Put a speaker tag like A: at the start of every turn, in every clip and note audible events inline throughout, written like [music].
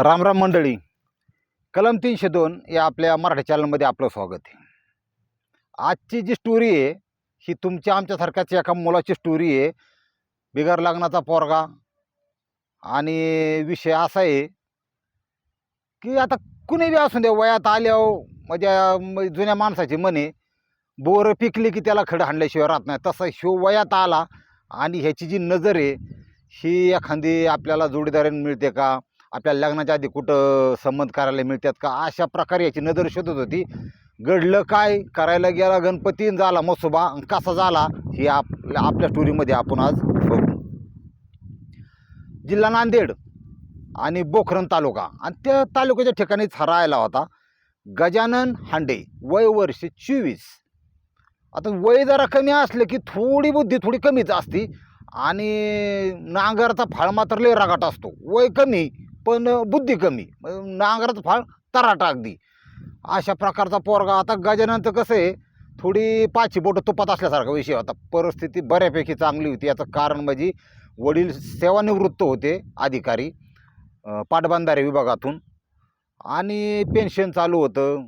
A: रामराम मंडळी. कलम तीनशे दोन या आपल्या मराठी चॅनलमध्ये आपलं स्वागत आहे. आजची जी स्टोरी आहे ही तुमच्या आमच्यासारख्याच एका मुलाची स्टोरी आहे. बिगर लग्नाचा पोरगा. आणि विषय असा आहे की आता कुणी बी असू दे वयात आल्यावर हो, म्हणजे जुन्या माणसाची म्हणे बोरं पिकली की त्याला खडं हाणल्याशिवाय राहत नाही. तसं शिव वयात आला आणि ह्याची जी नजर आहे ही एखादी आपल्याला जोडीदारीनं मिळते का? आपल्याला लग्नाच्या आधी कुठं संबंध करायला मिळतात का? अशा प्रकारे याची नजर शोधत होती. घडलं काय? करायला गेला गणपती झाला मसोबा. आणि कसा झाला? हे आपल्या आपल्या स्टोरीमध्ये आपण आज बघू. जिल्हा नांदेड आणि बोखरण तालुका. आणि त्या तालुक्याच्या ठिकाणीच हा राहायला होता. गजानन हांडे. वय वर्ष चोवीस. आता वय जरा कमी असलं की थोडी बुद्धी थोडी कमीच असते. आणि नांगराचा फाळ मात्र लय रगाट असतो. वय कमी. पण बुद्धी कमी. मग नांगराचा फाळ तराटा अगदी. अशा प्रकारचा पोरगा आता गजाननचं कसं आहे थोडी पाचशे बोटं तुपात असल्यासारखा विषय होता. परिस्थिती बऱ्यापैकी चांगली होती. याचं कारण म्हणजे वडील सेवानिवृत्त होते अधिकारी पाटबंधारे विभागातून. आणि पेन्शन चालू होतं.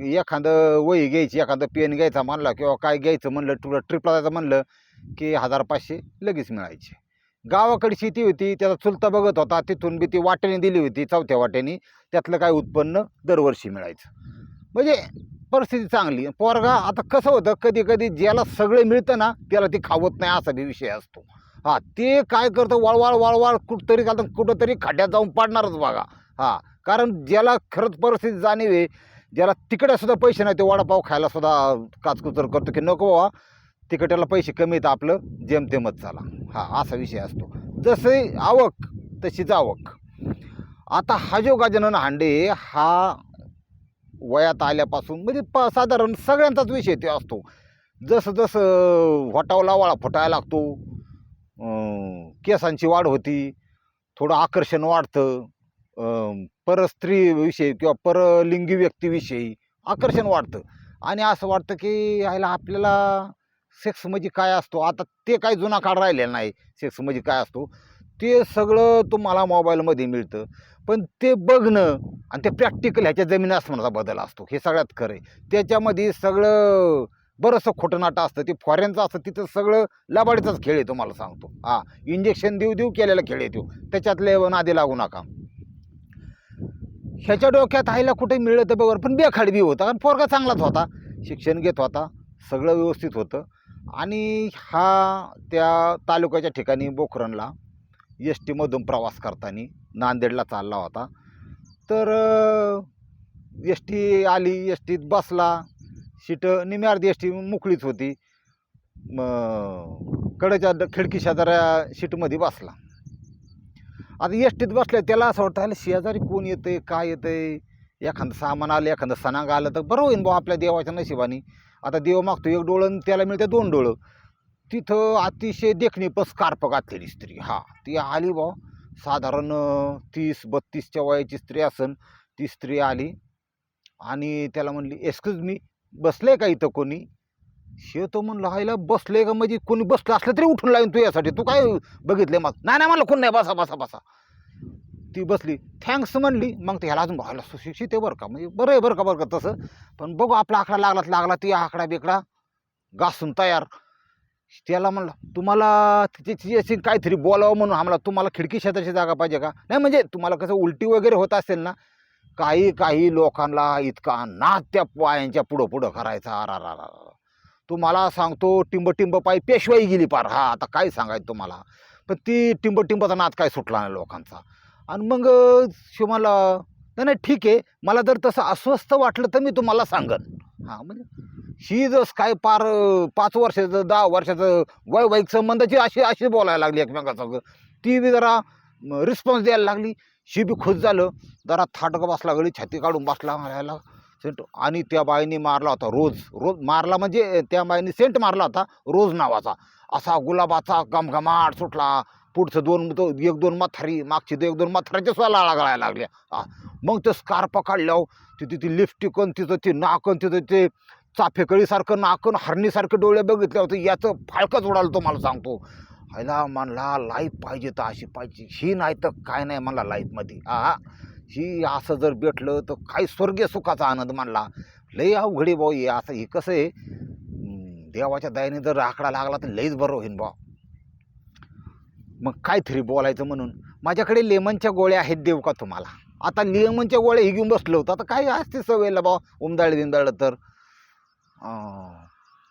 A: एखादं वही घ्यायची एखादं पेन घ्यायचा म्हणला किंवा काय घ्यायचं म्हणलं टू ट्रिपला जायचं म्हणलं की हजार पाचशे लगेच मिळायचे. गावाकडे शेती होती त्याचा चुलता बघत होता तिथून बी ती वाट्याने दिली होती चौथ्या वाट्याने त्यातलं काय उत्पन्न दरवर्षी मिळायचं. म्हणजे परिस्थिती चांगली. पोरगा आता कसं होतं कधी कधी ज्याला सगळं मिळतं ना त्याला ती खावत नाही असा बी विषय असतो. हां ते काय करतं वळवाळ वळवाळ कुठंतरी घालतं कुठंतरी खड्ड्यात जाऊन पाडणारच बघा. हां कारण ज्याला खरंच परिस्थिती जाणीव आहे ज्याला तिकडे सुद्धा पैसे नाही ते वडापाव खायला सुद्धा काचकुचर करतो की नको बाबा. तिकटाला पैसे कमी येतं आपलं जेमतेमच चाला हा असा विषय असतो. जसे आवक तशीच आवक. आता हा जो गजानन हांडे हा वयात आल्यापासून म्हणजे प साधारण सगळ्यांचाच विषय ते असतो. जसं जसं वटावला वाळा फुटायला लागतो केसांची वाढ होती थोडं आकर्षण वाढतं अं, परस्त्रीविषयी किंवा परलिंगी व्यक्तीविषयी आकर्षण वाढतं. आणि असं वाटतं की ह्याला आपल्याला सेक्स म्हणजे काय असतो? आता ते काही जुना काळ राहिलेला नाही सेक्स म्हणजे काय असतो? ते सगळं तुम्हाला मोबाईलमध्ये मिळतं. पण ते बघणं आणि ते प्रॅक्टिकल ह्याच्या जमीन आसमानाचा बदल असतो. हे सगळ्यात खरं आहे. त्याच्यामध्ये सगळं बरंचसं खोटं नाटं असतं. ते फॉरेनचं असतं. तिथं सगळं लबाडीचाच खेळ आहे तुम्हाला सांगतो. हां. इंजेक्शन देऊ देऊ केलेला खेळ आहे तो. त्याच्यातले नादी लागू नका. ह्याच्या डोक्यात आईला कुठे मिळलं तर बरोबर पण बेखाडबी होता. कारण पोरगा चांगलाच होता. शिक्षण घेत होता. सगळं व्यवस्थित होतं. आणि हा त्या तालुक्याच्या ठिकाणी बोखरणला एस टीमधून प्रवास करताना नांदेडला चालला होता. तर एस टी आली एस टीत बसला. सीट निम्या अर्धी एस टी मोकळीच होती. मग कडेच्या खिडकी शेजाऱ्या सीटमध्ये बसला. आता एस टीत बसल्या त्याला असं वाटतं शेजारी कोण येतं आहे काय येतं आहे एखादं सामान आलं एखादं सणांग आलं तर बरं होईन बुवा आपल्या देवाच्या नशिबाने. आता देव मागतो एक डोळं आणि त्याला मिळते दोन डोळं. तिथं अतिशय देखणी पण स्कार्प घातलेली स्त्री. हा ती आली बा साधारण तीस बत्तीसच्या वयाची स्त्री असन. ती स्त्री आली आणि त्याला म्हणली एक्सक्यूज मी बसले का इथं कोणी? शे तो म्हणलं हायला बसले का? म्हणजे कोणी बसलं असलं तरी उठून लावीन तू यासाठी. तू काय बघितले मग नाही नाही म्हणलं कोण नाही बसा बसा बसा. ती बसली. थँक्स म्हणली. मग ते ह्याला अजून व्हायला सुशिक्षित आहे बरं का? म्हणजे बरं आहे बरं का बरं का तसं. पण बघू आपला आकडा लागलाच लागला ती आकडा बिकडा घासून तयार. त्याला म्हणलं तुम्हाला तिची अशी काहीतरी बोलावं म्हणून आम्हाला तुम्हाला खिडकी शेताची जागा पाहिजे का? नाही म्हणजे तुम्हाला कसं उलटी वगैरे होत असेल ना काही काही लोकांना इतका नाद त्या पायांच्या पुढं पुढं करायचा. अरा रा रा तुम्हाला सांगतो टिंब टिंब पायी पेशवाई गेली पार. हा आता काय सांगायचं तुम्हाला? पण ती टिंब टिंबचा नाद काय सुटला नाही लोकांचा. आणि मग शिवमाला शिव मला नाही नाही ठीक आहे. मला जर तसं अस्वस्थ वाटलं तर मी तुम्हाला सांगन. हां म्हणजे ही जस काय पार पाच वर्षाचं दहा वर्षाचं वैवाहिक संबंधाची अशी अशी बोलायला लागली एकमेकांसंग ती बी जरा रिस्पॉन्स द्यायला लागली. शी बी खुश झालं. जरा थाटक बसला गळी छाती काढून बसला मारायला. सेंट आणि त्या बाईने मारला होता रोज. रोज मारला म्हणजे त्या बाईने सेंट मारला होता रोज नावाचा. असा गुलाबाचा गमघमाट सुटला. पुढचं दोन तो एक दोन म्हातारी मागची तो एक दोन म्हाताऱ्याच्या सुद्धा लाळा गळायला लागल्या. हा. मग ते स्कार्प काढल्यावर तिथे ती लिपस्टिकन तिथं ते नाकन तिथं ते चाफेकळीसारखं नाकन हरणीसारखं डोळे बघितल्या होतं याचं फाळकंच उडालं मला सांगतो. ह्याला म्हणला लाईफ पाहिजे तर अशी पाहिजे. ही नाही तर काय नाही म्हणला लाईफमध्ये हा ही. असं जर भेटलं तर काय स्वर्गीय सुखाचा आनंद मानला लई अवघडी भाऊ हे असं हे कसं आहे? देवाच्या दयाने जर आकडा लागला तर लईच बरं होईन बा मग काय तरी बोलायचं म्हणून. माझ्याकडे लेमनच्या गोळ्या आहेत देऊ का तुम्हाला? आता लेमनच्या गोळ्या ही घेऊन बसलो होतो. आता काय असते सवयला बा उमदाळ बिंदाळ तर.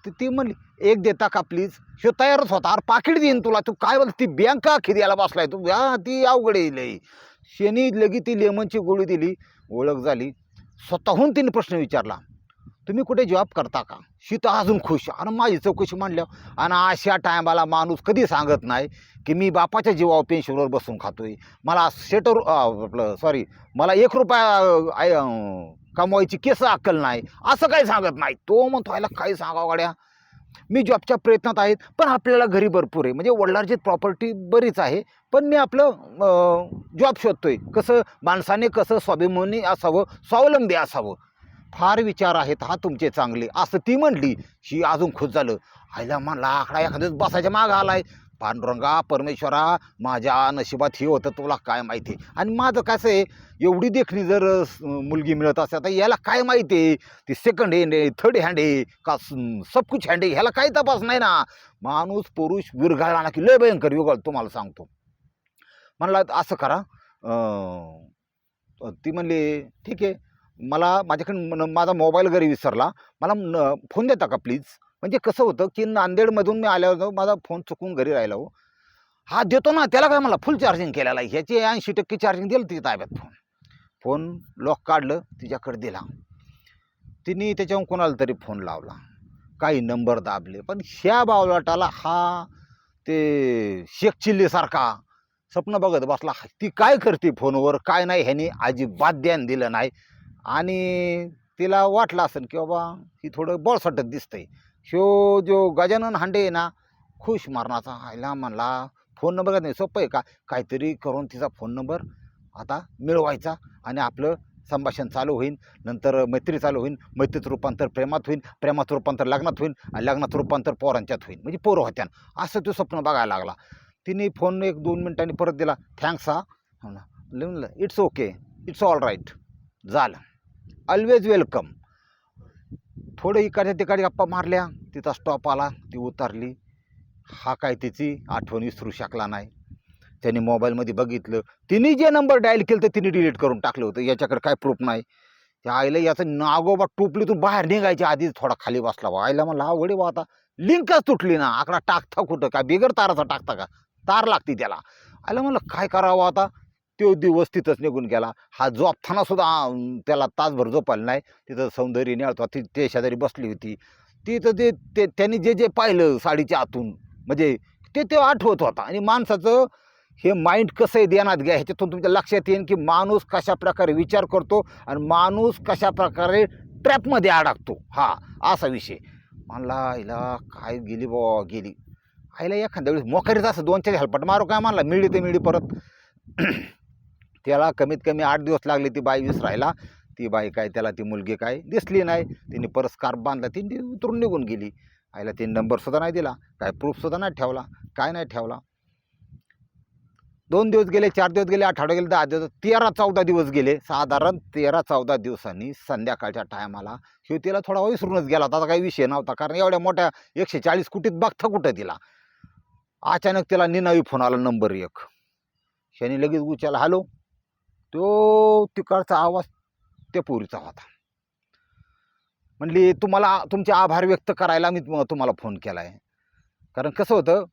A: ती ती म्हणली एक देता का प्लीज ह्यो तयारच होता. अरे पाकिट देईन तुला. तू काय बोल ती बँक अखेर याला बसलाय. तू हा ती अवघड येईल शनी लगी ती लेमनची गोळी दिली. ओळख झाली. स्वतःहून तिने प्रश्न विचारला. तुम्ही कुठे जॉब करता का? शी तर अजून खुश. आणि माझी चौकशी म्हणल्यावर आणि अशा टायमाला माणूस कधी सांगत नाही की मी बापाच्या जीवावर पेन्शनवर बसून खातोय. मला सेटर आपलं सॉरी मला एक रुपया कमवायची केस अक्कल नाही. असं काही सांगत नाही. तो म्हणतो ह्याला काही सांगावं गाड्या. मी जॉबच्या प्रयत्नात आहेत पण आपल्याला घरी भरपूर आहे. म्हणजे वडिलांची प्रॉपर्टी बरीच आहे पण मी आपलं जॉब शोधतोय. कसं माणसाने कसं स्वाभिमानी असावं स्वावलंबी असावं. फार विचार आहेत हा तुमचे चांगले. असं ती म्हणली ही अजून खुश झालं. आईला म्हणला आकडा एखाद्याच बसायच्या मागं आलाय. पांडुरंगा परमेश्वरा माझ्या नशिबात हे होतं तुला काय माहिती? आणि माझं कसं आहे एवढी देखणी जर मुलगी मिळत असते तर याला काय माहिती आहे? ती सेकंड हँड आहे थर्ड हँड आहे का स- सबकुछ हँड आहे? ह्याला काही तपास नाही ना? माणूस पुरुष विरघळला ना की लय भयंकर विरघळ तुम्हाला सांगतो. म्हणला असं करा ती म्हणली ठीक आहे. मला माझ्याकडे माझा मोबाईल घरी विसरला. मला न फोन देता का प्लीज म्हणजे कसं होतं की नांदेडमधून मी आल्यावर माझा फोन चुकून घरी राहिला हो. हा देतो ना त्याला काय मला फुल चार्जिंग केलेला आहे. ह्याची ऐंशी टक्के चार्जिंग दिलं तिच्या ताब्यात फोन. फोन लॉक काढलं तिच्याकडे दिला. तिने त्याच्याहून कोणाला तरी फोन लावला. काही नंबर दाबले. पण ह्या बावलाटाला हा ते शेख चिल्लीसारखा स्वप्न बघत बसला. ती काय करते फोनवर? काय नाही ह्याने अजिबात ध्यान दिलं नाही. आणि तिला वाटलं असेल की बाबा ही थोडं बळसटत दिसतंय. ह्यो जो गजानन हांडे आहे ना खुश मरणाचा आयला म्हणला फोन नंबर नाही सोपं आहे का? काहीतरी करून तिचा फोन नंबर आता मिळवायचा आणि आपलं संभाषण चालू होईल नंतर मैत्री चालू होईल मैत्रीचं रूपांतर प्रेमात होईल प्रेमाचं रूपांतर लग्नात होईल आणि लग्नाचं रूपांतर पोरांच्यात होईल म्हणजे पोरं होत्यान असं तो स्वप्न बघायला लागला. तिने फोन एक दोन मिनिटांनी परत दिला. थँक्स हा. म्हणलं it's okay it's all right झालं. ऑलवेज वेलकम थोडं इकडच्या तिकडे गप्पा मारल्या तिचा स्टॉप आला ती उतरली. हा काय तिची आठवण विसरू शकला नाही. त्याने मोबाईलमध्ये बघितलं. तिने जे नंबर डायल केलं तर तिने डिलीट करून टाकलं होतं. याच्याकडे काय प्रूफ नाही. त्या आईला याचं नागोबा टोपलीतून बाहेर निघायच्या आधीच थोडा खाली बसला बा. आईला मला हा वडी बा आता. लिंकच तुटली ना. आकडा टाकता कुठं? काय बिगर ताराचा टाकता का? तार लागते त्याला. आईला म्हणलं काय करावं आता? तो दिवस तिथंच निघून गेला. हा झोपताना सुद्धा त्याला तासभर झोपायला नाही. तिथं सौंदर्य निळतो ती ते शेजारी बसली होती तिथं ते ते त्यांनी जे जे पाहिलं साडीच्या आतून म्हणजे ते ते आठवत होता. आणि माणसाचं हे माइंड कसं आहे ध्यानात घ्या ह्याच्यातून तुमच्या लक्षात येईल की माणूस कशा प्रकारे विचार करतो आणि माणूस कशा प्रकारे ट्रॅपमध्ये अडकतो. हा असा विषय. म्हणला आईला काय गेली बुवा गेली. आईला एखाद्या वेळेस मोकारीच असं दोन चार हेल्पट मारू काय? म्हणला मिळली ते मिळली परत. त्याला कमीत कमी आठ दिवस लागले ती बाई विसरायला. ती बाई काय त्याला ती मुलगी काय दिसली नाही. तिने परत स्कार्फ बांधला ती उतरून निघून गेली. आईला तिने नंबरसुद्धा नाही दिला काय प्रूफसुद्धा नाही ठेवला काय नाही ठेवला. दोन दिवस गेले चार दिवस गेले आठवडे गेले दहा दिवस तेरा चौदा दिवस गेले. साधारण तेरा चौदा दिवसांनी संध्याकाळच्या टायमाला हे तिला थोडा विसरूनच गेला होता. आता काही विषय नव्हता कारण एवढ्या मोठ्या एकशे चाळीस कुटीत बघता कुठं तिला. अचानक तिला निनावी फोन आला नंबर एक. शनी लगेच उचलला हॅलो. तो तिकडचा आवाज त्या पोरीचा होता. म्हणली तुम्हाला तुमचे आभार व्यक्त करायला मी तुम्हाला फोन केला आहे कारण कसं होतं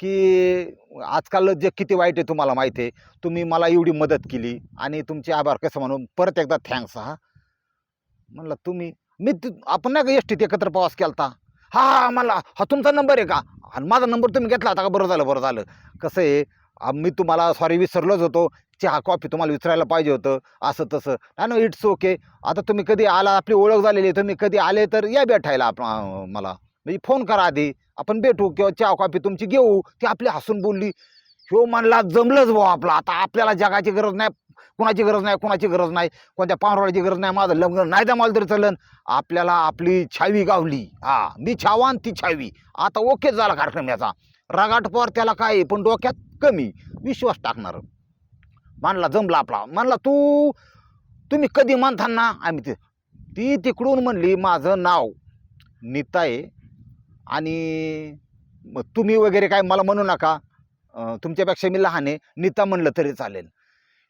A: की आजकाल जे किती वाईट आहे तुम्हाला माहिती आहे तुम्ही मला एवढी मदत केली आणि तुमचे आभार कसं म्हणून परत एकदा थँक्स हा. म्हणलं तुम्ही मी आपण नाही का एस टीत एकत्र प्रवास केला हा हा मला हा तुमचा नंबर आहे का? आणि माझा नंबर तुम्ही घेतला होता का? बरं झालं बरं झालं. कसं आहे मी तुम्हाला सॉरी विसरलोच होतो. चहा कॉफी तुम्हाला विचारायला पाहिजे होतं. असं तसं. नाही ना इट्स ओके आता तुम्ही कधी आला आपली ओळख झालेली आहे. तुम्ही कधी आले तर या भेटायला आप मला. म्हणजे फोन करा आधी. आपण भेटू किंवा चहा कॉफी तुमची घेऊ. ती आपली हसून बोलली. ह्यो म्हणला जमलंच भाऊ आपला. आता आपल्याला जगाची गरज नाही कुणाची गरज नाही कुणाची गरज नाही. कोणत्या पांढरवाड्याची गरज नाही माझं लग्न नाही तर मला तरी चालन. आपल्याला आपली छावी गावली. हा मी छावान ती छावी. आता ओके झाला कार्यक्रम याचा. रगाट पोर त्याला काय आहे, पण डोक्यात कमी विश्वास टाकणार. मानला जमला आपला. म्हणला तू तुम्ही कधी मानताना? ना आम्ही ते ती तिकडून म्हणली माझं नाव नीता आहे आणि मग तुम्ही वगैरे काय मला म्हणू नका. तुमच्यापेक्षा मी लहान आहे. नीता म्हणलं तरी चालेल.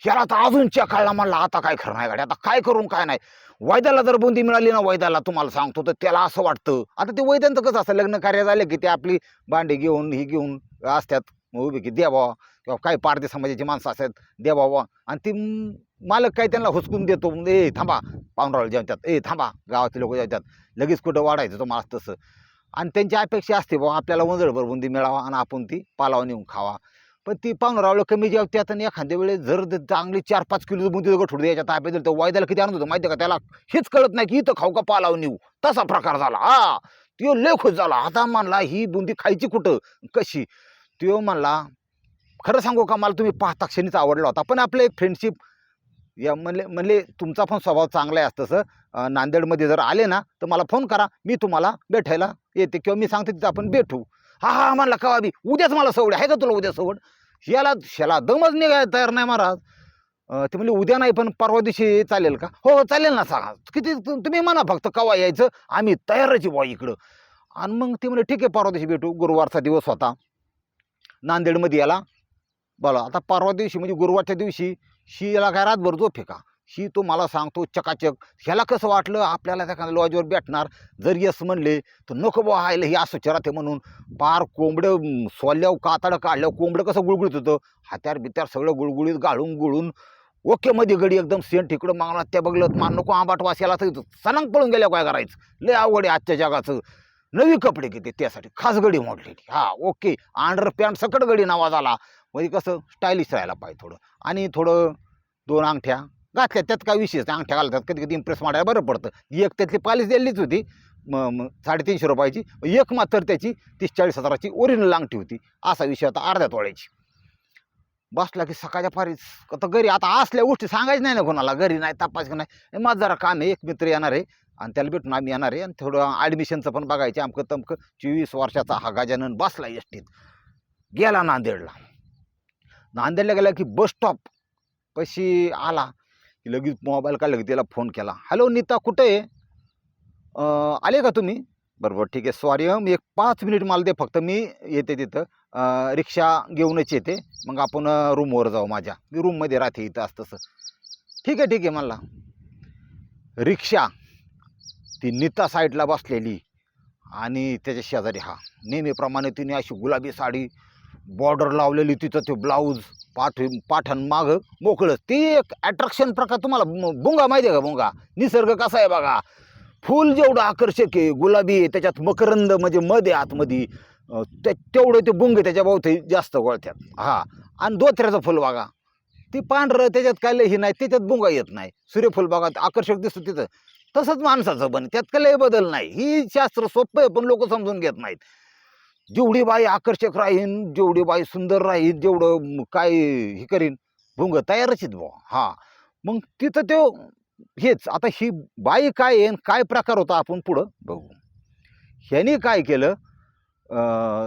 A: ह्याला तर अजून चकाळला म्हणला आता काय खरं नाही गाडी आता काय करून काय नाही. वैद्याला जर बुंदी मिळाली ना वैद्याला तुम्हाला सांगतो तर त्याला असं वाटतं. आता ते वैद्यांचं कसं असतं लग्न कार्य झालं की ते आपली भांडी घेऊन ही घेऊन असतात. मग उभी की द्या बाबा किंवा काही पारधी समाजाची माणसं असतात द्या बाबा. आणि ती मालक काय त्यांना हुसकून देतो ए थांबा पाहुणराव जेवतात ए थांबा गावातले लोक जेवतात लगेच कुठं वाढायचं तुम्हाला तसं. आणि त्यांची अपेक्षा असते बाबा आपल्याला वंजळभर बुंदी मिळावा आणि आपण ती पालावा नेऊन खावा. पण ती पाहुणरावलं कमी जेवतात आणि एखाद्या वेळेस जर चांगली चार पाच किलो बुंदी गठुड द्यायच्या ताब्यात दिलं तर वायद्याला किती आनंद होतो माहिती का त्याला? हेच कळत नाही की इथं खाऊ का पालाव नेऊ? तसा प्रकार झाला. हा तो लय खुश झाला. आता मानला ही बुंदी खायची कुठं? कशी? त्यो म्हणला खरं सांगू का मला तुम्ही पाहता क्षणीच आवडला होता पण आपलं एक फ्रेंडशिप या म्हणले म्हणले तुमचा पण स्वभाव चांगला आहे असतं तसं. नांदेडमध्ये जर आले ना तर मला फोन करा मी तुम्हाला भेटायला येते किंवा मी सांगते तिथं आपण भेटू. हा हा म्हणला कवा बी उद्याच मला सवड आहे का तुला उद्या सवड? याला ह्याला दमच निघायला तयार नाही महाराज. ते म्हणले उद्या नाही पण परवा दिवशी चालेल का? हो हो, चालेल ना सांगा. किती तुम्ही म्हणा फक्त कवा यायचं आम्ही तयारच आहे बुवा इकडं. आणि मग ते म्हणले ठीक आहे परवा दिवशी भेटू गुरुवारचा दिवस होता. नांदेडमध्ये याला. बोला आता परवा दिवशी म्हणजे गुरुवारच्या दिवशी शी याला काय रातभर झोप फेका शी तो मला सांगतो चकाचक ह्याला कसं वाटलं? आपल्याला त्या लॉजवर भेटणार. जर यस म्हणले तर नको बुवा हायला हे असं राहते म्हणून. पार कोंबडं सोल्याव कातडं काढल्यावर कोंबडं कसं गुळगुळीत होतं? हात्यार बित्यार सगळं गुळगुळीत गाळून गुळून ओके मध्ये गडी एकदम सेंट इकडं मागणार त्या बघलं मान नको आंबाट वास याला तर सलंग पळून गेल्या काय करायचं? लय आवड आहे आजच्या जगाचं. नवी कपडे घेते त्यासाठी खास गडी मोडलेली. हा ओके अंडर पॅन्ट सकट गडी नावाज आला. म्हणजे कसं स्टायलिश राहायला पाहिजे थोडं. आणि थोडं दोन अंगठ्या घातल्या त्यात काय विशेष अंगठ्या घालतात कधी कधी इम्प्रेस मारायला बरं पडतं. एक त्यातली पालिश दिलीच होती. मग साडेतीनशे रुपयाची. एक मात्र त्याची तीस चाळीस हजाराची ओरिजिनल अंगठी होती. असा विषय आता अर्ध्या तोळ्याची. बसला की सकाळच्या फारीच आता घरी आता असल्या गोष्टी सांगायचं नाही ना कोणाला. घरी नाही तपास नाही. माझं जरा काम आहे एक मित्र येणार आहे. आणि त्याला भेटून आम्ही येणार आहे. आणि थोडं ॲडमिशनचं पण बघायचं आमकं तमकं चोवीस वर्षाचा हा गजानन बसला एस टीत गेला नांदेडला. नांदेडला गेला की बस स्टॉप पशी आला. की लगेच मोबाईल काढला की त्याला फोन केला. हॅलो नीता कुठे आहे? आले का तुम्ही? बरोबर ठीक आहे. सॉरी मी एक पाच मिनिट मला दे. फक्त मी येते तिथं. रिक्षा घेऊनच येते. मग आपण रूमवर जाऊ माझ्या. मी रूममध्ये राहते. इथं असं ठीक आहे ठीक आहे मला रिक्षा ती नीता साईडला बसलेली. आणि त्याच्या शेजारी हा. नेहमीप्रमाणे तिने अशी गुलाबी साडी बॉर्डर लावलेली तिचं ते ब्लाऊज पाठ पाठण मागं मोकळं. ती एक ॲट्रॅक्शन प्रकार तुम्हाला बुंगा माहिती आहे का बुंगा? निसर्ग कसा आहे बघा. फूल जेवढं आकर्षक आहे गुलाबी आहे त्याच्यात मकरंद म्हणजे मध आहे आतमध्ये. ते तेवढं ते बुंगे त्याच्या भोवती जास्त वळतात हा. आणि दोथऱ्याचं फुल बघा. ती पांढरं त्याच्यात काय लय हे नाही त्याच्यात बुंगा येत नाही. सूर्यफूल बघा ते आकर्षक दिसतं तिथं. तसंच माणसाचं पण. त्यात काय लय बदल नाही? ही शास्त्र सोपं आहे पण लोक समजून घेत नाहीत. जेवढी बाई आकर्षक राहीन जेवढी बाई सुंदर राहील जेवढं काय हे करीन भुंग तयारच आहेत हा. मग तिथं तो हेच आता ही बाई काय येईन काय प्रकार होता आपण पुढं बघू. ह्याने काय केलं?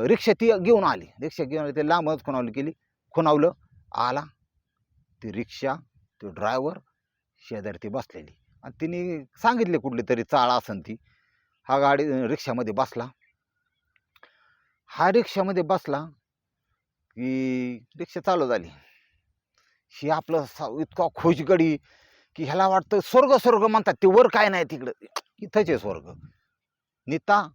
A: रिक्षा ती घेऊन आली. रिक्षा घेऊन आली ते लांबच खुणावली केली खुणावलं आला. ती रिक्षा तो ड्रायव्हर शेजारी ती बसलेली. आणि तिने सांगितले कुठली तरी चाळ असन ती. हा गाडी रिक्षामध्ये बसला. हा रिक्षामध्ये बसला की रिक्षा चालू झाली. ही आपलं सा- इतका खोजगडी की ह्याला वाटतं स्वर्ग स्वर्ग म्हणतात. ते वर काय नाही तिकडं. इथंच आहे स्वर्ग. नीता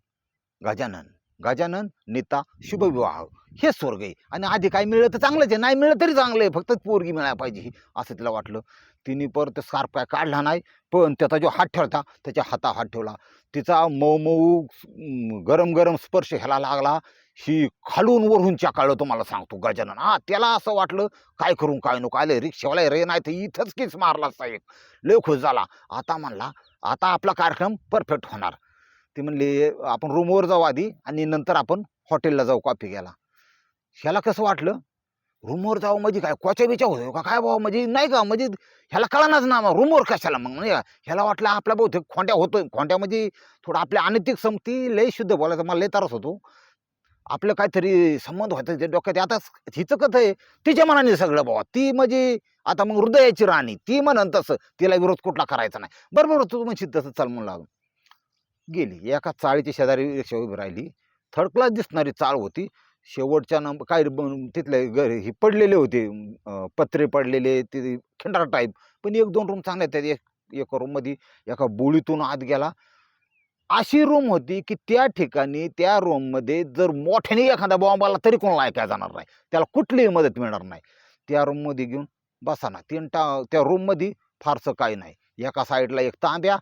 A: गजानन. गजानन नीता शुभविवाह. हे स्वर्ग आहे. आणि आधी काय मिळलं तर चांगलंच आहे. नाही मिळलं तरी चांगलं आहे. फक्त पोरगी मिळायला पाहिजे असं तिला वाटलं. तिने परत स्कार्फ काय काढला नाही पण त्याचा जो हात ठेवता त्याच्या हाता हात ठेवला. तिचा मऊ मऊ गरम गरम स्पर्श ह्याला लागला. ही खालून वरून चाकाळलं तुम्हाला सांगतो गजानन. हा त्याला असं वाटलं काय करून काय नको? आले रिक्षावाला रे नाही तर इथंच किस मारला साहेब लय खुश झाला. आता म्हणला आता आपला कार्यक्रम परफेक्ट होणार. ती म्हणली आपण रूमवर जाऊ आधी आणि नंतर आपण हॉटेलला जाऊ कॉफी घ्यायला. ह्याला कसं वाटलं? रूमवर जाऊ म्हणजे काय? कोच्या बिच्या होतो का? काय बाबा म्हणजे नाही का? म्हणजे ह्याला कळणारच ना मग रूमवर कशाला? मग नाही ह्याला वाटलं आपल्या बहुतेक खोंट्या होतोय. खोंट्या म्हणजे थोडं आपल्या अनैतिक संमती लय शुद्ध बोलायचं मला लय त्रास होतो. आपलं काहीतरी संबंध होतं ते डोक्यात. आता हिचं कसं आहे? तिच्या मनाने सगळं बाबा ती म्हणजे आता मग हृदयाची राणी. ती म्हणन तसं. तिला विरोध कुठला करायचा नाही. बरोबर तू म्हणशील तसं. चाल म्हणून लागून गेली. एका चाळीच्या शेजारी रिक्षा उभी राहिली. थर्ड क्लास दिसणारी चाळ होती. शेवटच्या नंबर काय तिथले घर हे पडलेले होते. पत्रे पडलेले ते खिंडार टाईप. पण एक दोन रूम चांगले आहेत एक एक रूममध्ये एका बोळीतून आत गेला. अशी रूम होती की त्या ठिकाणी त्या रूममध्ये जर मोठ्याने एखादा बॉम्ब आला तरी कोणाला ऐकायला जाणार नाही. त्याला कुठलीही मदत मिळणार नाही. त्या रूममध्ये घेऊन बसा ना. तीन टा त्या रूममध्ये फारसं काही नाही. एका साईडला एक तांब्या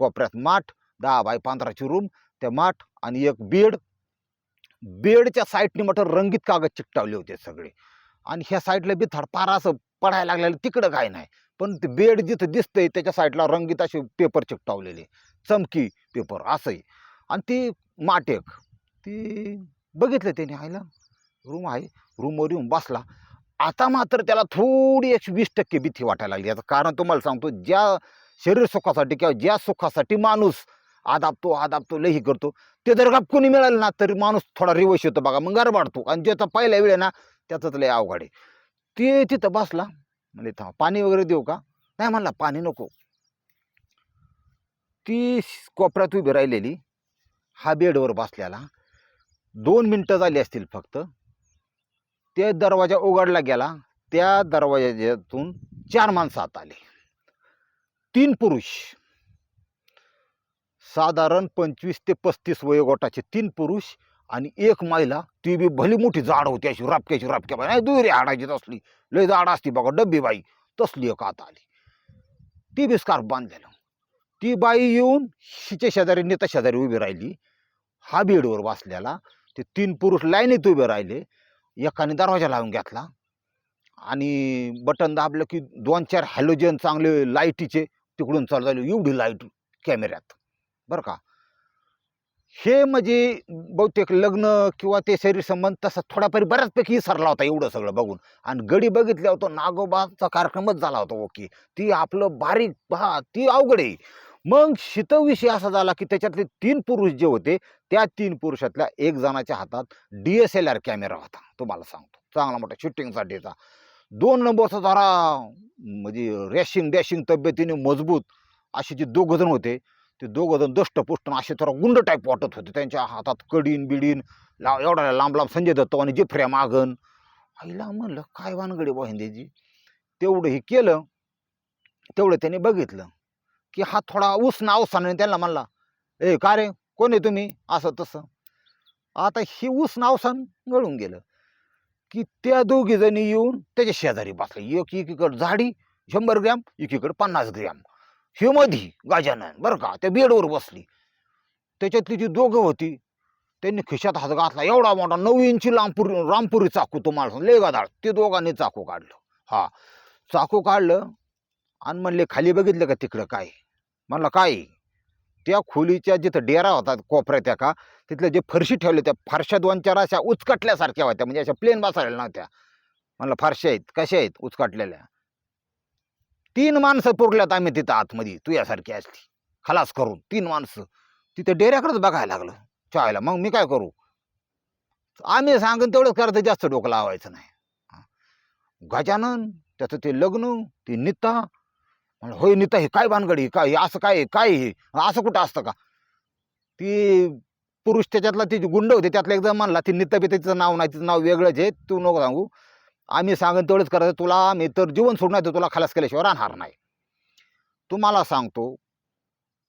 A: कोपऱ्यात माठ दहा बाय पंधराची रूम त्या माठ आणि एक बेड बेडच्या साईडने म्हटलं रंगीत कागद चिकटावले होते सगळे. आणि ह्या साईडला बी थडपार असं पडायला लागलेलं तिकडं काय नाही. पण ते बेड जिथं दिसतंय त्याच्या साईडला रंगीत असे पेपर चिकटावलेले. चमकी पेपर असंही. आणि ती माटेक ती बघितलं त्याने आयला रूम आहे. रूमवर येऊन बसला. आता मात्र त्याला थोडी एकशे वीस टक्के भीती वाटायला लागली. याचं कारण तुम्हाला सांगतो ज्या शरीर सुखासाठी किंवा ज्या सुखासाठी माणूस आदाबतो आदाबतो लई करतो ते जर का कोणी मिळालं ना तरी माणूस थोडा रिवश होतो बघा. मग गरबाडतो. आणि ज्याचा पहिल्या वेळ आहे ना त्याचंच लय अवघड आहे. ते तिथं बसला. म्हणजे थांब पाणी वगैरे देऊ का? नाही म्हणला पाणी नको. ती कोपऱ्यात उभी राहिलेली हा बेडवर बसल्याला दोन मिनटं झाली असतील फक्त. ते दरवाजा उघडला गेला. त्या दरवाजातून चार माणसं आत आले. तीन पुरुष. साधारण पंचवीस ते पस्तीस वयोगटाचे तीन पुरुष आणि एक महिला ती बी भली मोठी झाड होती अशी रापक्याची रापक्या बाई. नाही दुरी हाडाची तसली. लय जाड असती बघा डब्बी बाई. तसली एक आता आली. ती बी स्कार्फ बांधलेलं. ती बाई येऊन हिच्या शेजारी नेता शेजारी उभी राहिली. हा बेडवर बसलेला. ते तीन पुरुष लाईनीत उभे राहिले. एकाने दरवाजा लावून घेतला. आणि बटन दाबलं की दोन चार हॅलोजन चांगले लाईटीचे तिकडून चालू झाले एवढी लाइट कॅमेऱ्यात बरं का? हे म्हणजे बहुतेक लग्न किंवा ते शरीर संबंध तसा थोडाफार बऱ्याचपैकी विसरला होता एवढं सगळं बघून. आणि गडी बघितल्या होतं नागोबाचा कार्यक्रमच झाला होता हो ओके ती आपलं बारीक हा ती अवघड आहे. मग शीत असा झाला की त्याच्यातले तीन पुरुष जे होते त्या तीन पुरुषातल्या एक जणाच्या हातात D S L R camera होता. तुम्हाला सांगतो. चांगला मोठा शूटिंगसाठीचा दोन नंबरचा जरा म्हणजे रॅशिंग डॅशिंग तब्येतीने मजबूत असे जे दोघं जण होते ते दोघं जण दष्टपुष्ट असे थोडा गुंड टाईप वाटत होते. त्यांच्या हातात कडीन बिडीन ला एवढा लांब लांब संजय दत्त आणि जेफ्र्या मागन. आईला म्हणलं काय वानगडे बहिंदेजी तेवढं हे केलं. तेवढं त्याने बघितलं की हा थोडा उसना अवसाने त्यांना म्हणला ए का रे? कोण आहे तुम्ही? असं तसं. आता हे उसना अवसान गळून गेलं की त्या दोघी जणी येऊन त्याच्या शेजारी बसले. एक एकीकडं झाडी शंभर ग्रॅम एकीकडं पन्नास ग्रॅम. हे गजानन बरं का त्या बेडवर बसली. त्याच्यातली जी दोघं होती त्यांनी खिशात हात घातला एवढा मोठा नऊ इंची लांबपुरी रामपुरी चाकू तुम्हाला सांगतो, लय ते दोघांनी चाकू काढलं. हा चाकू काढलं आणि म्हणले खाली बघितलं का तिकडं काय? म्हणलं काय? त्या खोलीच्या जिथं डेरा होता त्या का तिथल्या जे फरशी ठेवले त्या फारशा दोन चार अशा उचकटल्यासारख्या होत्या म्हणजे अशा प्लेन बसायला नव्हत्या. म्हणलं फारशा आहेत कशा आहेत उचकटलेल्या? तीन माणसं पुरल्यात आम्ही तिथं आतमध्ये तुझ्यासारखी असली खलास करून तीन माणसं. तिथं डेऱ्याकडेच बघायला लागलं. चायला मग मी काय करू? आम्ही सांगून तेवढंच करायचं जास्त डोकं लावायचं नाही. गजानन त्याचं ते लग्न ती निता म्हणलं होय निता हे काय भानगडी हे काय हे असं काय काय हे? असं कुठं असतं का? ती पुरुष त्याच्यातला ती गुंड होते त्यातला एकदम म्हणला ती निता बी तिचं नाव नाही तिचं नाव वेगळंच आहे. तू नको सांगू. आम्ही सांगन तेवढंच करायचं. तुला आम्ही तर जीवन सोडणार तर तुला खलास केल्याशिवाय राहणार नाही. तुम्हाला सांगतो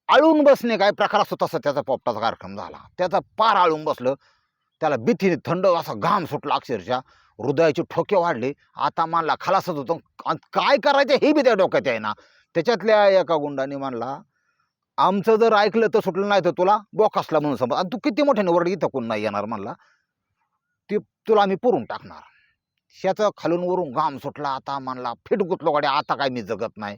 A: आळून बसणे काय प्रकार असतो तसा त्याचा पोपटाचा कार्यक्रम झाला. त्याचा पार आळून बसलं त्याला भीतीने थंड असा घाम सुटला अक्षरशः. हृदयाचे ठोके वाढले. आता मानला खलासच होतो. काय करायचं हे बी त्या डोक्यात आहे ना त्याच्यातल्या एका गुंडाने मानला आमचं जर ऐकलं तर सुटलं नाही तर तुला बोकासला म्हणून समज आणि तू किती मोठ्याने वरड इथं कोण नाही येणार? म्हणला ते तुला आम्ही पुरून टाकणार. शेचं खालून वरून घाम सुटला आता म्हणला फिट गुतलो गाड्या आता काय मी जगत नाही.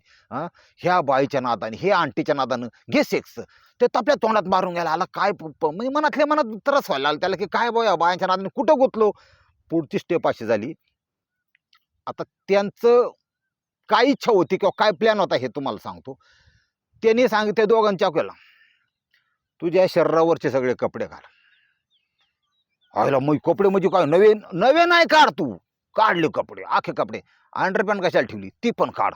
A: ह्या बाईच्या नादानं हे आंटीच्या नादानं घे सेक्स. ते तपल्या तोंडात मारून गेला आला काय म्हणजे मनातल्या मनात त्रास व्हायला लागला त्याला की काय बाया बायांच्या नादाने कुठं गुतलो? पुढची स्टेप अशी झाली. आता त्यांचं काय इच्छा होती किंवा काय प्लॅन होता हे तुम्हाला सांगतो. त्यांनी सांगितलं दोघांच्या केला तुझ्या शरीरावरचे सगळे कपडे काढ आयला मग कपडे म्हणजे काय नवीन नवे नाही काढ तू. काढले कपडे आखे कपडे. अंडरपॅन्ट कशाला ठेवली? ती पण काढ.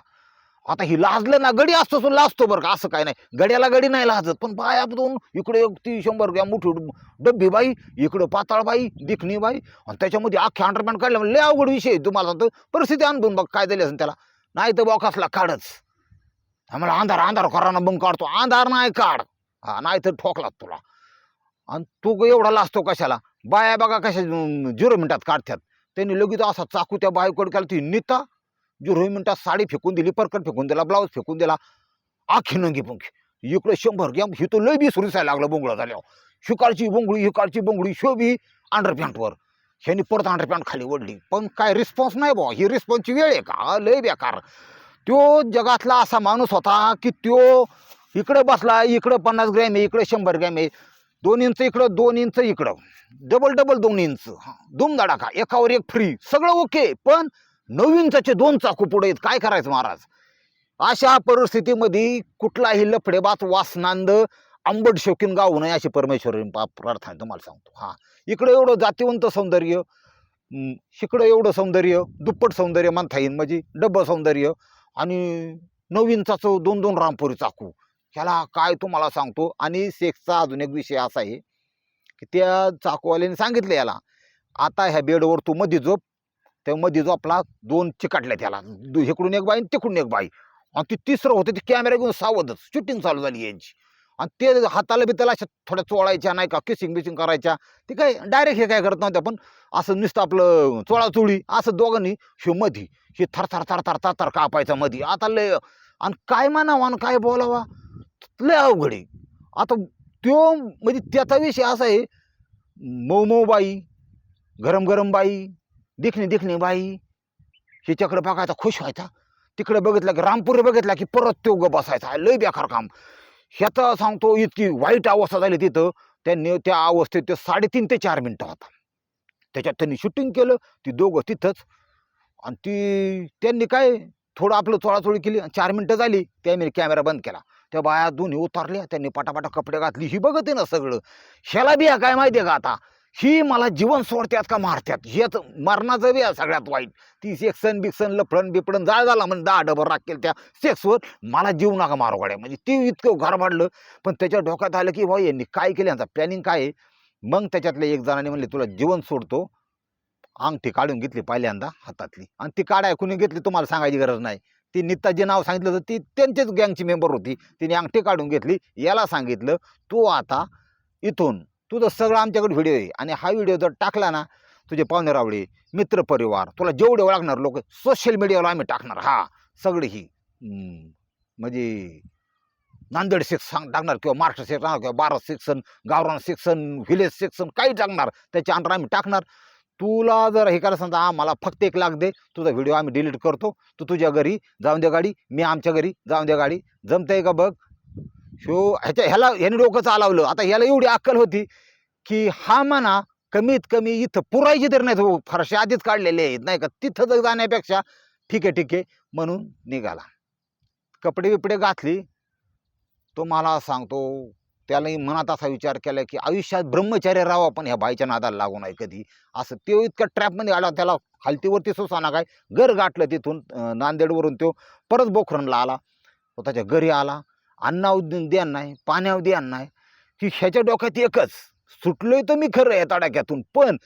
A: आता ही लाजलं ना गडी असतो सो लाजतो बरं का असं काय नाही. गड्याला गडी नाही लाजत पण बाया दोन इकडे एक ती शंभर रुपया मोठी डब्बी बाई इकडं पाताळ बाई दिखणी बाई आणि त्याच्यामध्ये अख्खे अंडरपॅन्ट काढले लय अवघड विषय तुम्हाला तर परिस्थिती आणून बघ काय झाली असेल त्याला. नाही तर बॉ कसला काढच. आम्हाला अंधार अंधार करा बंग काढतो. अंधार नाही काढ. हा नाही तर ठोकला तुला. आणि तू ग एवढा लाजतो कशाला? बाया बघा कशा झिरो मिनिटात काढतात त्यांनी लगेच असा चाकू त्या बायकोड केला ती नीता रोहि म्हणतात साडी फेकून दिली परकट फेकून दिला ब्लाऊज फेकून दिला आखी नंगी पुंगी. इकडे शंभर घ्या ही तो लय बी सुरिसायला लागलं बोंगळा झाल्यावर. शिकारची बोंगळी हिकारची बोंगळी शोभी अंडरपॅन्टवर ह्यानी परत अंडरपॅन्ट खाली ओढली. पण काय रिस्पॉन्स नाही बुवा ही रिस्पॉन्सची वेळ आहे का? लय बेकार. तो जगातला असा माणूस होता की तो इकडे बसला इकडं पन्नास ग्रॅम आहे इकडे शंभर ग्रॅम आहे. दोन इंच इकडं दोन इंच इकडं. डबल डबल दोन इंच. हा, दोन धडाका एकावर एक फ्री सगळं ओके पण नऊ इंचाचे दोन चाकू पुढे आहेत. काय करायचं महाराज? अशा परिस्थितीमध्ये कुठलाही लफडेबात वासनांद आंबट शौकीन गाऊ नये अशी परमेश्वरी प्रार्थना तुम्हाला सांगतो. हा इकडं एवढं जातिवंत सौंदर्य शिकडं इकडं एवढं सौंदर्य दुप्पट सौंदर्य म्हणता येईल म्हणजे डब्बल सौंदर्य आणि नऊ इंचाचं दोन दोन रामपुरी चाकू. ह्याला काय तुम्हाला सांगतो? आणि सेक्सचा अजून एक विषय असा आहे की त्या चाकूवाल्याने सांगितलं याला आता ह्या बेडवर तू मध्ये झोप. त्या मध्ये झोपला दोन चिकाटल्या त्याला दु- इकडून एक बाई आणि तिकडून एक बाई. आणि ती तिसरं होतं ते कॅमेरा घेऊन सावधच शूटिंग चालू झाली यांची. आणि ते हाताला बी त्याला अशा थोड्या चोळायच्या नाही का किसिंग बिसिंग करायच्या. ते काय डायरेक्ट हे काय करत नव्हत्या पण असं नुसतं आपलं चोळाचोळी असं दोघांनी हे मधी हे थर थर थर थर थर थर कापायचं मधी. आता लय आणि काय म्हणावं आणि काय बोलावा? लय अवघड आहे. आता त्यो म्हणजे त्याचा विषय असा आहे मऊ मऊ बाई गरम गरम बाई देखणे देखणे बाई हिच्याकडे बघायचा खुश व्हायचा. तिकडे बघितलं की रामपूर बघितला की परत तो ग बसायचा. लय बेकार काम. ह्याचा सांगतो इतकी वाईट अवस्था झाली तिथं. त्यांनी त्या अवस्थेत ते साडेतीन ते चार मिनटं होता. त्याच्यात त्यांनी शूटिंग केलं ती दोघं तिथंच. आणि ती त्यांनी काय थोडं आपलं चोळाचोळी केली आणि चार मिनटं झाली त्याने कॅमेरा बंद केला. त्या बाया दोन्ही उतरल्या त्यांनी पटापटा कपडे घातली. ही बघत आहे ना सगळं. ह्याला बी काय माहिती आहे का आता? ही मला जीवन सोडत्यात का मारत्यात? हेच मरणाचं बी आहे सगळ्यात वाईट. ती सेक्सन बिक्सन लफडण बिपडण जाळ झाला म्हणजे दहा डबर राख केलं त्या सेक्सवर. मला जीव नका मारो गाड्या. म्हणजे ती इतकं घरबाडलं पण त्याच्या डोक्यात आलं की भाऊ यांनी काय केलं? यांचा प्लॅनिंग काय आहे? मग त्याच्यातल्या एक जणाने म्हणले तुला जीवन सोडतो. अंगठी काढून घेतली पहिल्यांदा हातातली. आणि ती काढाय कुणी घेतली तुम्हाला सांगायची गरज नाही. ती नीता जे नाव सांगितलं होतं ती त्यांच्याच गँगची मेंबर होती. तिने अंगठी काढून घेतली याला सांगितलं तू आता इथून तुझं सगळं आमच्याकडे व्हिडिओ आहे आणि हा व्हिडिओ जर टाकला ना तुझे पाहुणे रावळे मित्रपरिवार तुला जेवढे ओळखणार लोक सोशल मीडियावर आम्ही टाकणार हा सगळी ही. म्हणजे नांदेड सेक्स सांग टाकणार किंवा महाराष्ट्र सेक्स टाकणार किंवा भारत सेक्शन गावरान सेक्शन व्हिलेज सेक्शन काही टाकणार त्याच्या अंडर आम्ही टाकणार. तुला जर हे करायचं सांगता मला फक्त एक लाख दे तुझा व्हिडिओ आम्ही डिलीट करतो तू तुझ्या घरी जाऊन द्या गाडी मी आमच्या घरी जाऊन द्या गाडी जमतंय का बघ? शो ह्याच्या ह्याला ह्याने डोकं चालवलं. आता ह्याला एवढी अक्कल होती की हा म्हणा कमीत कमी इथं पुरायची तर नाही तो फारसे आधीच काढलेले आहेत नाही का? तिथं जर जाण्यापेक्षा ठीक आहे ठीक आहे म्हणून निघाला. कपडे बिपडे घातली तो मला सांगतो त्यालाही मनात असा विचार केला की आयुष्यात ब्रह्मचार्य राहावं पण ह्या बाईच्या नादाला लागू नये कधी. असं तो इतका ट्रॅपमध्ये आला त्याला हलतीवरती सुसाना काय घर गाठलं तिथून नांदेडवरून तो परत बोखरणला आला. स्वतःच्या घरी आला. अन्नावर द्यान नाही पाण्यावर द्यान नाही. की ह्याच्या डोक्यात एकच सुटलोय तर मी खरं या तडाख्यातून पण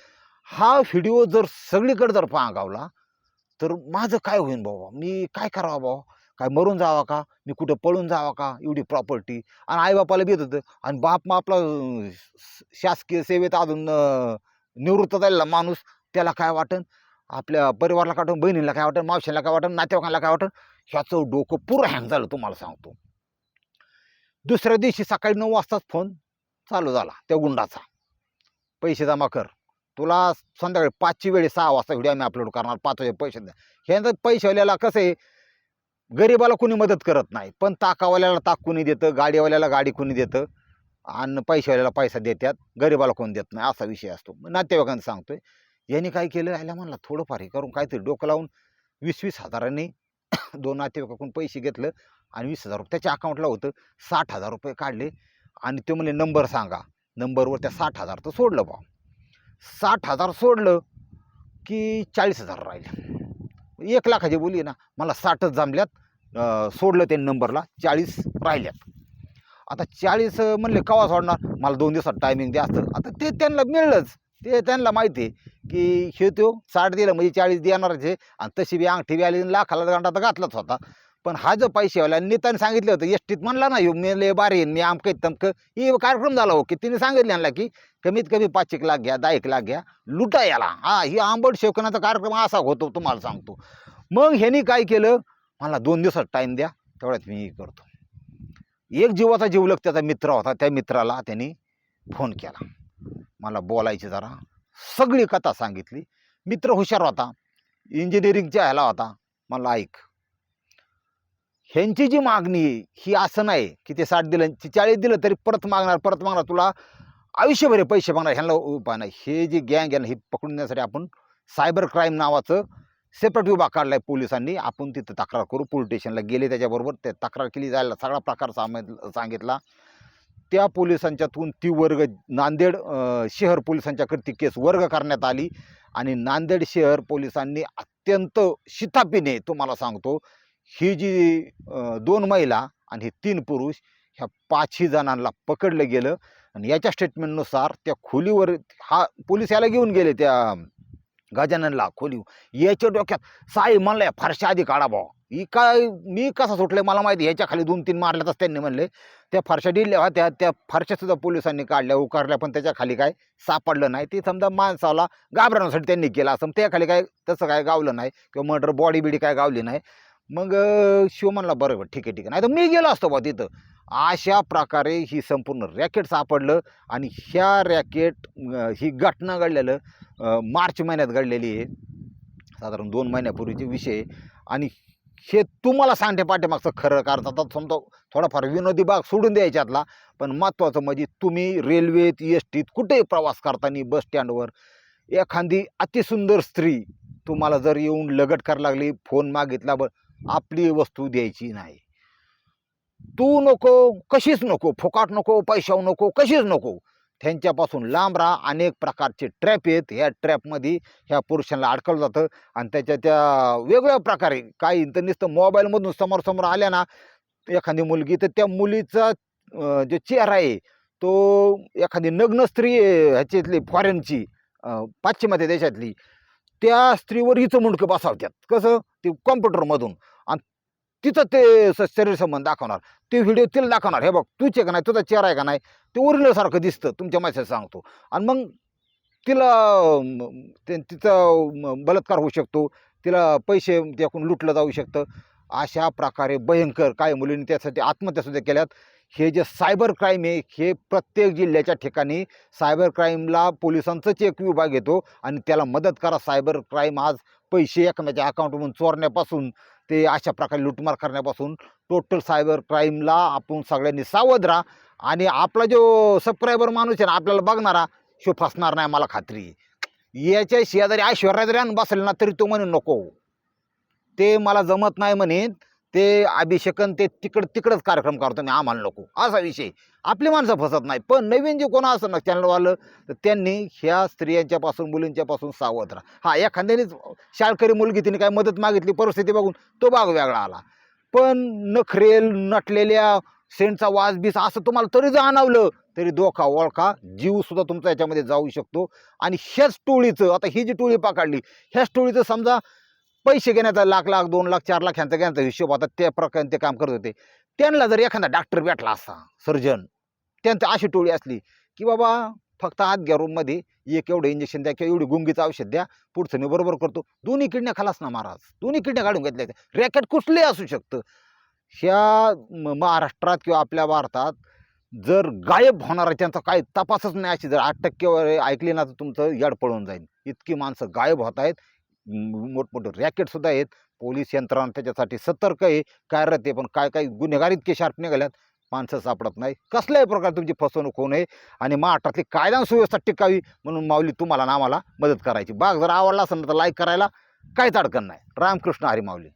A: हा व्हिडिओ जर सगळीकडे जर पांगावला तर माझं काय होईन बाबा? मी काय करावं बाबा? काय मरून जावा का? मी कुठं पळून जावा का? एवढी प्रॉपर्टी आणि आईबापाला भेट होतं. आणि बाप मग आपला शासकीय सेवेत अजून निवृत्त झालेला माणूस त्याला काय वाटन? आपल्या परिवाराला काय वाटन? बहिणीला काय वाटन? मावशीला काय वाटन? नातेवाईकांना काय वाटन? ह्याचं डोकं पुरं हँग झालं तुम्हाला सांगतो. दुसऱ्या दिवशी सकाळी नऊ वाजताच फोन चालू झाला त्या गुंडाचा. पैसे जमा कर. तुला संध्याकाळी पाचची वेळी सहा वाजता व्हिडिओ आम्ही अपलोड करणार पाच वाजे पैसे द्या ह्यांचं पैसेवाल्याला कसं आहे? गरिबाला कुणी मदत करत नाही. पण ताकावाल्याला ताक कुणी देतं गाडीवाल्याला गाडी कुणी देतं आणि पैशावाल्याला पैसा देतात गरिबाला कोण देत नाही असा विषय असतो. मग नातेवाईकांना सांगतोय यांनी काय केलं? याला म्हणला थोडंफार हे करून काहीतरी डोकं लावून वीस वीस हजारांनी [coughs] दोन नातेवाईकाकडून पैसे घेतलं आणि वीस हजार रुपये त्याच्या अकाउंटला होतं. साठ हजार रुपये काढले आणि ते म्हणले नंबर सांगा. नंबरवर त्या साठ हजार तर सोडलं बा साठ हजार सोडलं की चाळीस हजार राहिले एक लाखाची बोली ना मला साठच जमल्यात सोडलं त्यांनी नंबरला चाळीस राहिल्यात. आता चाळीस म्हणले कवा सोडणार? मला दोन दिवसात टायमिंग द्या असतं. आता ते त्यांना मिळलंच. ते त्यांना माहिती आहे की हे तो साठ दिलं म्हणजे चाळीस देणारच आहे. आणि तशी बी अंगठी बी आली लाखाला गांडा तर घातलाच होता. पण हा जो पैसेवाला नेत्याने सांगितलं होतं एसटीत म्हणला ना मी लय बारी मी आमकं तमकं. ही कार्यक्रम झाला हो की तिने सांगितलं की कमीत कमी पाच एक लाख घ्या दहा एक लाख घ्या लुटा याला. हा ही आंबट शेवकनाचा कार्यक्रम असा होतो तुम्हाला सांगतो. मग ह्यांनी काय केलं? मला दोन दिवसात टाईम द्या तेवढ्यात मी करतो. एक जीवाचा जीवलक त्याचा मित्र होता त्या मित्राला त्यांनी फोन केला. मला बोलायची जरा सगळी कथा सांगितली. मित्र हुशार होता इंजिनिअरिंगच्या ह्याला होता. मला ऐक ह्यांची जी मागणी आहे ही असं नाही की ते साठ दिलं चाळीस दिलं तरी परत मागणार परत मागणार. तुला आयुष्यभर पैसे मागणार ह्यांना उपाय नाही हे जी गँग आहे ना ही पकडून देण्यासाठी आपण सायबर क्राईम नावाचं सेपरेट विभाग काढला आहे पोलिसांनी. आपण तिथं तक्रार करू. पोलीस स्टेशनला गेले त्याच्याबरोबर ते तक्रार केली जायला सगळा प्रकार सांगितला सांगितला. त्या पोलिसांच्यातून ती वर्ग नांदेड शहर पोलिसांच्याकडे ती केस वर्ग करण्यात आली. आणि नांदेड शहर पोलिसांनी अत्यंत शितापीने तुम्हाला सांगतो ही जी दोन महिला आणि हे तीन पुरुष ह्या पाचही जणांना पकडलं गेलं. आणि याच्या स्टेटमेंटनुसार त्या खोलीवर हा पोलीस याला घेऊन गेले त्या गजाननला खोलीवर याच्या डोक्यात साई म्हणलं फारशा आधी काढा भाऊ. ही काय मी कसा सुटले मला माहिती ह्याच्या खाली दोन तीन मारल्यातच त्यांनी म्हणले. त्या फारशा दिल्या होत्या त्या त्या सुद्धा पोलिसांनी काढल्या उकारल्या पण त्याच्याखाली काय सापडलं नाही. ते समजा माणसाला घाबरण्यासाठी त्यांनी केलं असं त्या खाली काय तसं काय गावलं नाही किंवा मर्डर बॉडी बिडी काय गावली नाही. मग शिव म्हणला बरं बरं ठीक आहे ठीक आहे. नाही तर मी गेलो असतो बा तिथं. अशा प्रकारे ही संपूर्ण रॅकेट सापडलं आणि ह्या रॅकेट ही घटना घडलेलं मार्च महिन्यात घडलेली आहे. साधारण दोन महिन्यापूर्वीचे विषय आणि हे तुम्हाला सांगते पाठीमागचं खरं कारण आता समजा थोडाफार विनोदी भाग सोडून द्यायच्यातला पण महत्त्वाचं म्हणजे तुम्ही रेल्वेत एस टीत कुठेही प्रवास करताना बस स्टँडवर एखादी अतिसुंदर स्त्री तुम्हाला जर येऊन लगट करायला लागली फोन मागितला बरं आपली वस्तू द्यायची नाही. तू नको कशीच नको फुकाट नको पैशाव नको कशीच नको. त्यांच्यापासून लांब राहा अनेक प्रकारचे ट्रॅप आहेत. ह्या ट्रॅपमध्ये ह्या पुरुषांना अडकलं जातं आणि त्याच्या त्या वेगवेगळ्या प्रकारे काही तर नुसतं मोबाईलमधून समोर आल्या ना एखादी मुलगी तर त्या मुलीचा जो चेहरा आहे तो एखादी नग्न स्त्री ह्याच्यातली फॉरेनची पाश्चिमात्य देशातली त्या स्त्रीवर हिचं मुंडकं बसावत्यात. कसं? ते कॉम्प्युटरमधून तिथं ते स- शरीर संबंध दाखवणार. ते व्हिडिओ तिला दाखवणार. हे बघ तूच आहे का नाही? तुझा चेहरा आहे का नाही? ते ओरिजिनलसारखं दिसतं तुमच्या मेसेज सांगतो. आणि मग तिला म, ते तिचा म, बलात्कार होऊ शकतो. तिला पैसे त्याकडून लुटलं जाऊ शकतं. अशा प्रकारे भयंकर काय मुलींनी त्यासाठी आत्महत्यासुद्धा केल्यात. हे जे सायबर क्राईम आहे हे प्रत्येक जिल्ह्याच्या ठिकाणी सायबर क्राईमला पोलिसांचाच एक विभाग येतो. आणि त्याला मदत करा. सायबर क्राईम आज पैसे एकमेकाच्या अकाउंटमधून चोरण्यापासून ते अशा प्रकारे लुटमार करण्यापासून टोटल सायबर क्राईमला आपण सगळ्यांनी सावध राहा. आणि आपला जो सबस्क्रायबर माणूस आहे ना आपल्याला बघणारा शो फसणार नाही मला खात्री. याच्या शेजारी ऐश्वर्या जरी आणून बसेल ना तरी तो म्हणे नको. ते मला जमत नाही म्हणेन ते अभिषेकन ते तिकड तिकडंच कार्यक्रम करतो मी आम्हाला नको. असा विषय आपली माणसं फसत नाही. पण नवीन जे कोण असं ना चॅनलवालं तर त्यांनी ह्या स्त्रियांच्यापासून मुलींच्यापासून सावध राहा. हा एखाद्यानेच शाळकरी मुलगी तिने काय मदत मागितली परिस्थिती बघून तो भाग वेगळा आला. पण नखरेल नटलेल्या सेंटचा वास बीस असं तुम्हाला तरी जाणवलं तरी धोका ओळखा. जीवसुद्धा तुमचा याच्यामध्ये जाऊ शकतो. आणि ह्याच टोळीचं आता ही जी टोळी पकडली ह्याच टोळीचं समजा पैसे घेण्याचा लाख लाख दोन लाख चार लाख ह्यांचा घ्यायचा हिशोब होता त्या प्रकारे ते काम करत होते. त्यांना जर एखादा डॉक्टर भेटला असता सर्जन त्यांची अशी टोळी असली की बाबा फक्त आत घ्या रूममध्ये एक एवढं इंजेक्शन द्या किंवा एवढी गुंगीचं औषध द्या पुढचं मी बरोबर करतो. दोन्ही किडण्या खालास ना महाराज. दोन्ही किडण्या काढून घेतल्या रॅकेट कुठलंही असू शकतं. ह्या महाराष्ट्रात किंवा आपल्या भारतात जर गायब होणार आहे त्यांचा काही तपासच नाही अशी जर आठ टक्केवर ऐकली ना तर तुमचं याड पळून जाईल इतकी माणसं गायब होत आहेत. मोठमोठे रॅकेटसुद्धा आहेत. पोलीस यंत्रणा त्याच्यासाठी सतर्क आहे. कार्यरत आहे पण काय काय गुन्हेगार इतके शार्प निघाल्यात माणसं सापडत नाही कसल्याही प्रकारे तुमची फसवणूक होऊ नये आणि महाराष्ट्रातली कायदा सुव्यवस्था टिकावी म्हणून माऊली तुम्हाला आणि आम्हाला मदत करायची. बाग जर आवडला असेल तर लाईक करायला काहीच अडकण नाही. रामकृष्ण हरी माऊली.